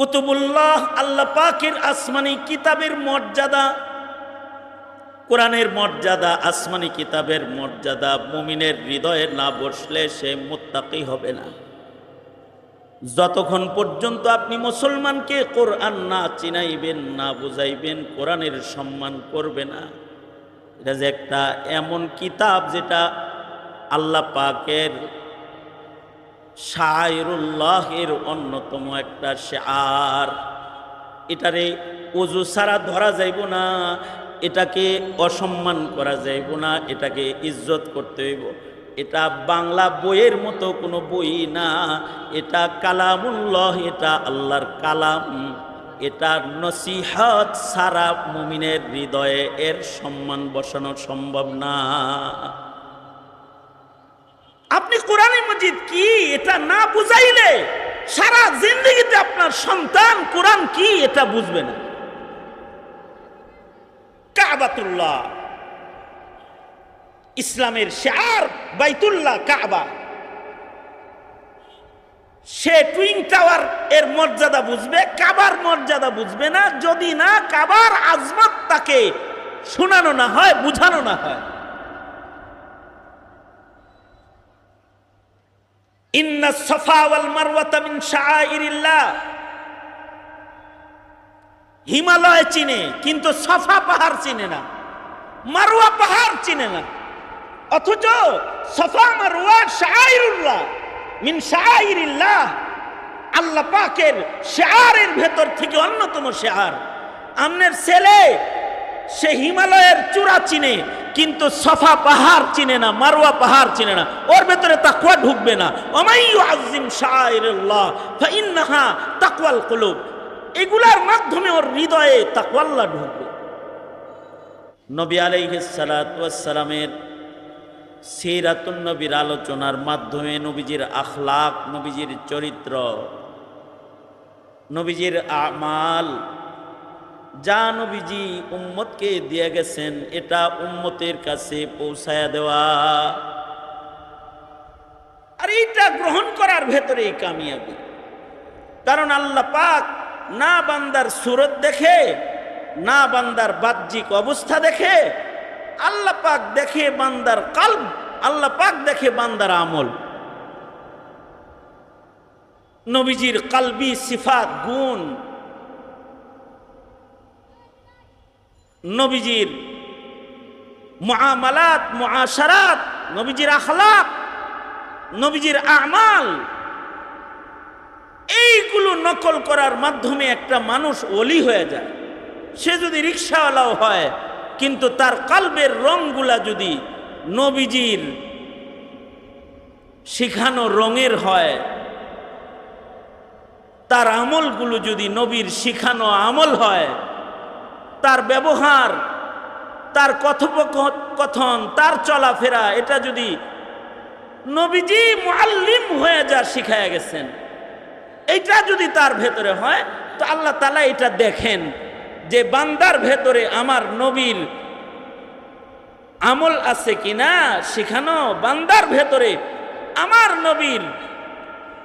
কুতুবুল্লাহ আল্লাহ পাকের আসমানি কিতাবের মর্যাদা, কোরআনের মর্যাদা, আসমানি কিতাবের মর্যাদা, মুমিনের হৃদয়ে না বসলে সে মুত্তাকি হবে না। যতক্ষণ পর্যন্ত আপনি মুসলমানকে কোরআন না চিনাইবেন, না বুঝাইবেন, কোরআনের সম্মান করবে না, এটা যে একটা এমন কিতাব যেটা আল্লাহ পাকের শায়রুল্লাহের অন্যতম একটা শেয়ার। এটারে অজু ছাড়া ধরা যাইব না, এটাকে অসম্মান করা যাইব না, এটাকে ইজ্জত করতে হইব। এটা বাংলা বইয়ের মতো কোনো বই না, এটা কালামুল্লাহ, এটা আল্লাহর কালাম। এটা নসিহত সারা মুমিনের হৃদয়ে এর সম্মান বসানো সম্ভব না। আপনি কোরআনে মজিদ কি? এটা না বুঝাইলে সারা জিন্দগিতে আপনার সন্তান কোরআন কি এটা বুঝবে না। কাবাতুল্লাহ। ইসলামের শেয়ার বাইতুল্লাহ কাবা। সে টুইং টাওয়ার এর মর্যাদা বুঝবে, কাবার মর্যাদা বুঝবে না। যদি না, কাবার আজমত তাকে শোনানো না হয়, বুঝানো না হয়। ইন্না সফা হিমালয় চিনে, কিন্তু সফা পাহাড় চিনে না। মারওয়া পাহাড় চিনে না। অথচ সফা মারওয়া শাআইরুল্লাহ মিন শাআইরিল্লাহ। আল্লাহ পাকের শেয়ারের ভেতর থেকে অন্যতম শেয়ার আমনের ছেলে, সে হিমালয়ের চূড়া চিনে কিন্তু সফা পাহাড় চিনে না, মারোয়া পাহাড় চিনে না। ওর ভেতরে তাকুয়া ঢুকবে না। অমাইয়ু আজিম শায়রুল্লাহ, ফাইন্নাহা তাকওয়াল কুলুব। এগুলার মাধ্যমে ওর হৃদয়ে তাকওয়াল্লাহ ঢুকবে। নবী আলাইহিস সালাতু ওয়াস সালামের সিরাতুন নবীর আলোচনার মাধ্যমে নবীজির আখলাক, নবীজির চরিত্র, নবীজির আমাল যা নবীজি উম্মতকে দিয়ে গেছেন, এটা উম্মতের কাছে পৌঁছায়া দেওয়া। আর এইটা গ্রহণ করার ভেতরে কামিয়াবি। কারণ আল্লাহ পাক না বান্দার সুরত দেখে, না বান্দার বাহ্যিক অবস্থা দেখে, আল্লাহ পাক দেখে বান্দার কাল্ব, আল্লাহ পাক দেখে বান্দার আমল। নবীজির কালবি, সিফাত, গুণ নবীজির মুআমালাত, মুআশারাত, নবীজির আখলাক, নবীজির আমাল, এইগুলো নকল করার মাধ্যমে একটা মানুষ অলি হয়ে যায়। সে যদি রিক্সাওয়ালাও হয়, কিন্তু তার কালবের রংগুলা যদি নবীজির শিখানো রঙের হয়, তার আমলগুলো যদি নবীর শিখানো আমল হয় তার ব্যবহার, তার কথোপকথন তার চলাফেরা, এটা যদি নবীজি মুআল্লিম হয়ে যা শিখায়া গেছেন, এইটা যদি তার ভেতরে হয়, তো আল্লাহ তালা এটা দেখেন যে বান্দার ভেতরে আমার নবীর আমল আছে কিনা শিখানো, বান্দার ভেতরে আমার নবীর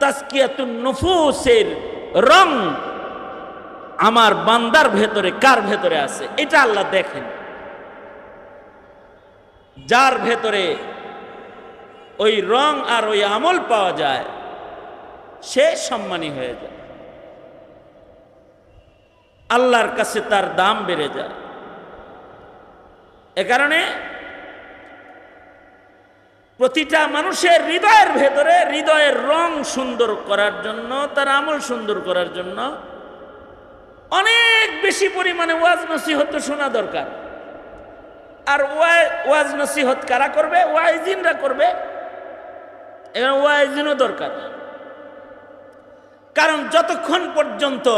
তাস্কিয়াতুন নফুসের রং আমার বান্দার ভেতরে কার ভেতরে আছে? এটা আল্লাহ দেখেন। যার ভেতরে ওই রং আর ওই আমল পাওয়া যায়, সে সম্মানী হয়ে যায়। আল্লাহর কাছে তার দাম বেড়ে যায়। এ কারণে প্রতিটা মানুষের হৃদয়ের ভেতরে হৃদয়ের রং সুন্দর করার জন্য, তার আমল সুন্দর করার জন্য অনেক বেশি পরিমাণে ওয়াজ নসিহত শোনা দরকার। আর ওয়াজ নসিহত কারা করবে? ওয়াইজিনরা করবে। এবার ওয়াইজিনও দরকার। কারণ যতক্ষণ পর্যন্ত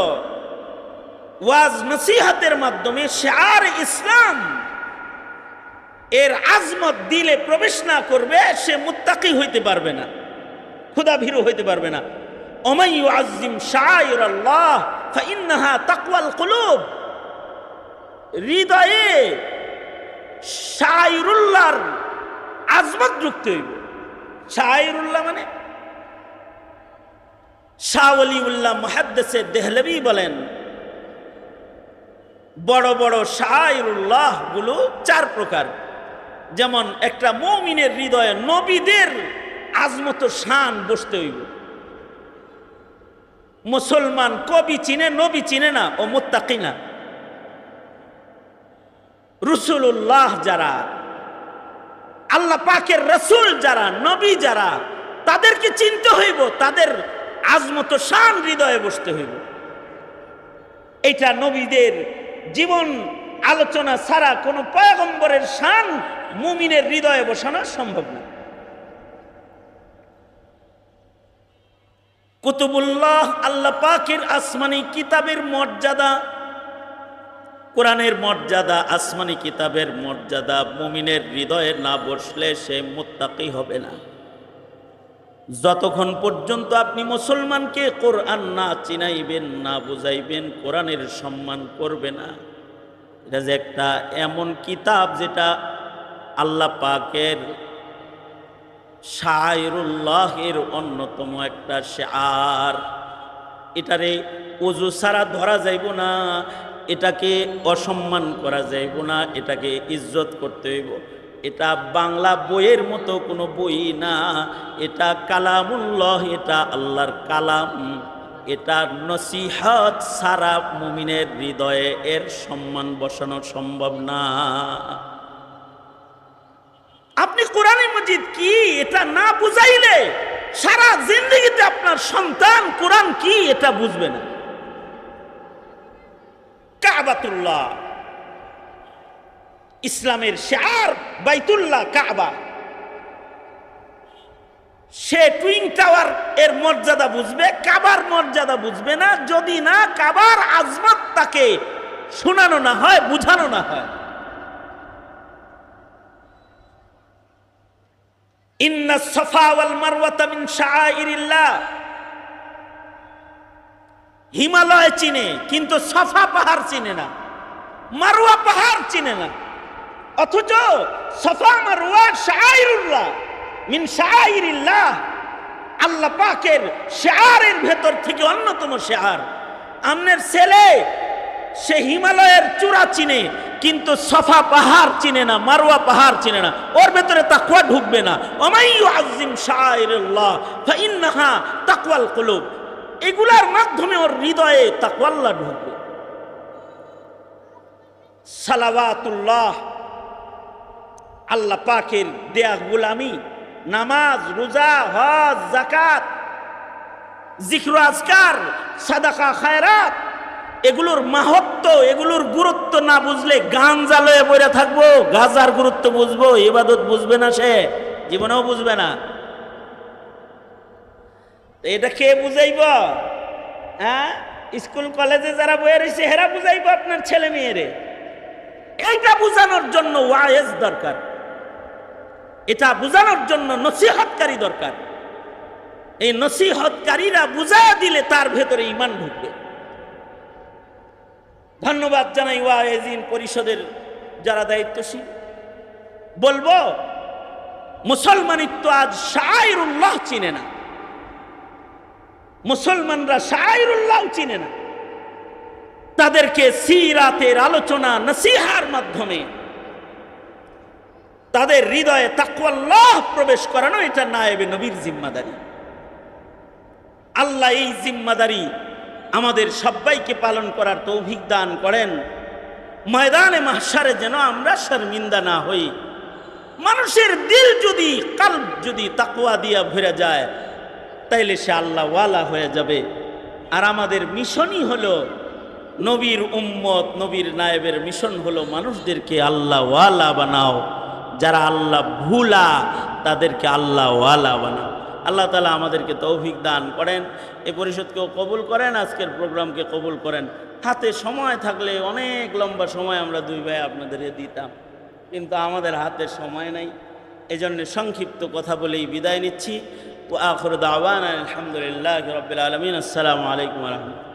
ওয়াজ নসিহাতের মাধ্যমে সে আর ইসলাম এর আজমত দিলে প্রবেশ না করবে, সে মুত্তাকি হইতে পারবে না। ক্ষুদা ভীরু হইতে পারবে না। অমাইয়ু আজিম শাহ ফাইন্নাহা তাকওয়াল কুলুব। হৃদয়ে শায়রুল্লাহর আজমত যুক্ত হইব। শায়রুল্লাহ মানে? শাহ উল্লাহ মহাদ্দেসে দেহলবি বলেন, বড় বড় শাহরুল্লাহগুলো চার প্রকার। যেমন একটা মৌমিনের হৃদয়ে নবীদের আজমত শান বসতে হইব। মুসলমান কবি চিনে, নবী চিনে না, ও মোত্তাকি না। রসুল্লাহ যারা, আল্লাহ পাকের রসুল যারা, নবী যারা, তাদেরকে চিনতে হইব, তাদের আজমত শান হৃদয়ে বসতে হইব। এটা নবীদের জীবন আলোচনা ছাড়া কোনো পয়গম্বরের শান মুমিনের হৃদয়ে বসানো সম্ভব না। কুতুবুল্লাহ আল্লাহ পাকের আসমানি কিতাবের মর্যাদা, কোরআনের মর্যাদা, আসমানি কিতাবের মর্যাদা, মুমিনের হৃদয়ে না বসলে সে মোত্তাকি হবে না। যতক্ষণ পর্যন্ত আপনি মুসলমানকে কোরআন না চিনাইবেন, না বুঝাইবেন, কোরআনের সম্মান করবে না, এটা যে একটা এমন কিতাব যেটা আল্লাহ পাকের শায়রুল্লাহের অন্যতম একটা শেয়ার। এটারে অজু ছাড়া ধরা যাইব না, এটাকে অসম্মান করা যাইব না, এটাকে ইজ্জত করতে হইব। এটা বাংলা বইয়ের মতো কোনো বই না, এটা কালামুল্লাহ, এটা আল্লাহর কালাম। এটা নসিহত সারা মুমিনের হৃদয়ে এর সম্মান বসানো সম্ভব না আপনি মজিদ কি? এটা না বুঝাইলে সারা জিন্দগিতে আপনার সন্তান কোরআন কি এটা বুঝবে না। কাবাতুল্লাহ। ইসলামের শেয়ার বাইতুল্লাহ কাবা। সে টুইং টাওয়ার এর মর্যাদা বুঝবে, কাবার মর্যাদা বুঝবে না। যদি না, কাবার আজমত তাকে শোনানো না হয়, বুঝানো না হয়। ইন্না সফা ওয়াল হিমালয় চিনে, কিন্তু সফা পাহাড় চিনে না। মারওয়া পাহাড় চিনে না। অথচ সফা মারওয়া শাআইরুল্লাহ মিন শাআইরিল্লাহ। আল্লাহ পাকের শেয়ারের ভেতর থেকে অন্যতম শেয়ার আমনের ছেলে, সে হিমালয়ের চূড়া চিনে কিন্তু সফা পাহাড় চিনে না, মারোয়া পাহাড় চিনে না, ওর ভেতরে তাকুয়া ঢুকবে না। অমাইয়ু আজিম এগুলার মাধ্যমে ওর হৃদয়ে তাকওয়াল্লাহ ঢুকবে। সালাবাতুল্লাহ আল্লাহ পাকের দেয়া গুলামি, নামাজ, রোজা, হজ জাকাত জিক্র আজকার, সাদাকা খায়রাত এগুলোর মাহাত্ম, এগুলোর গুরুত্ব না বুঝলে গান জ্বালয়ে বইরা থাকব, গাজার গুরুত্ব বুঝব, ইবাদত বুঝবে না সে, জীবনেও বুঝবে না। এটা কে বুঝাইব? হ্যাঁ? স্কুল, কলেজে যারা বয়ে রয়েছে হেরা বুঝাইব আপনার ছেলে মেয়েরে। এইটা বুঝানোর জন্য ওয়াইজ দরকার। এটা বুঝানোর জন্য নসিহতকারী দরকার। এই নসিহতকারীরা বুঝাইয়া দিলে তার ভেতরে ইমান ঢুকবে। ধন্যবাদ জানাই ওয়াইজিন পরিষদের যারা দায়িত্বশীল। বলব, মুসলমানিত্ব আজ শায়রুল্লাহ চিনে না। মুসলমানরা শায়রুল্লাহ চিনে না। তাদেরকে সিরাতের আলোচনা, নসিহার মাধ্যমে। তাদের হৃদয়ে তাকওয়াল্লাহ প্রবেশ করানো, এটা নায়েবে নবীর জিম্মাদারি। আল্লাহ এই জিম্মাদারি আমাদের সবাইকে পালন করার তৌভিক দান করেন। ময়দানে মাহসারে যেন আমরা শর্মিন্দা না হই। মানুষের দিল যদি কাল যদি তাকুয়া দিয়া ভরে যায়, তাইলে সে আল্লাহ ওয়ালা হয়ে যাবে। আর আমাদের মিশনই হলো, নবীর উম্মত, নবীর নায়েবের মিশন হলো মানুষদেরকে আল্লাহ ওয়ালা বানাও। যারা আল্লাহ ভুলা, তাদেরকে আল্লাহ ওয়ালা বানাও। আল্লাহ তালা আমাদেরকে তৌফিক দান করেন, এ পরিষদকেও কবুল করেন, আজকের প্রোগ্রামকে কবুল করেন। হাতে সময় থাকলে অনেক লম্বা সময় আমরা দুই ভাই আপনাদের দিতাম, কিন্তু আমাদের হাতে সময় নাই। এই জন্য সংক্ষিপ্ত কথা বলেই বিদায় নিচ্ছি। আখর দাওয়ান আলহামদুলিল্লাহ রবিল আলমিন। আসসালামু আলাইকুম রহমতুল্লাহ।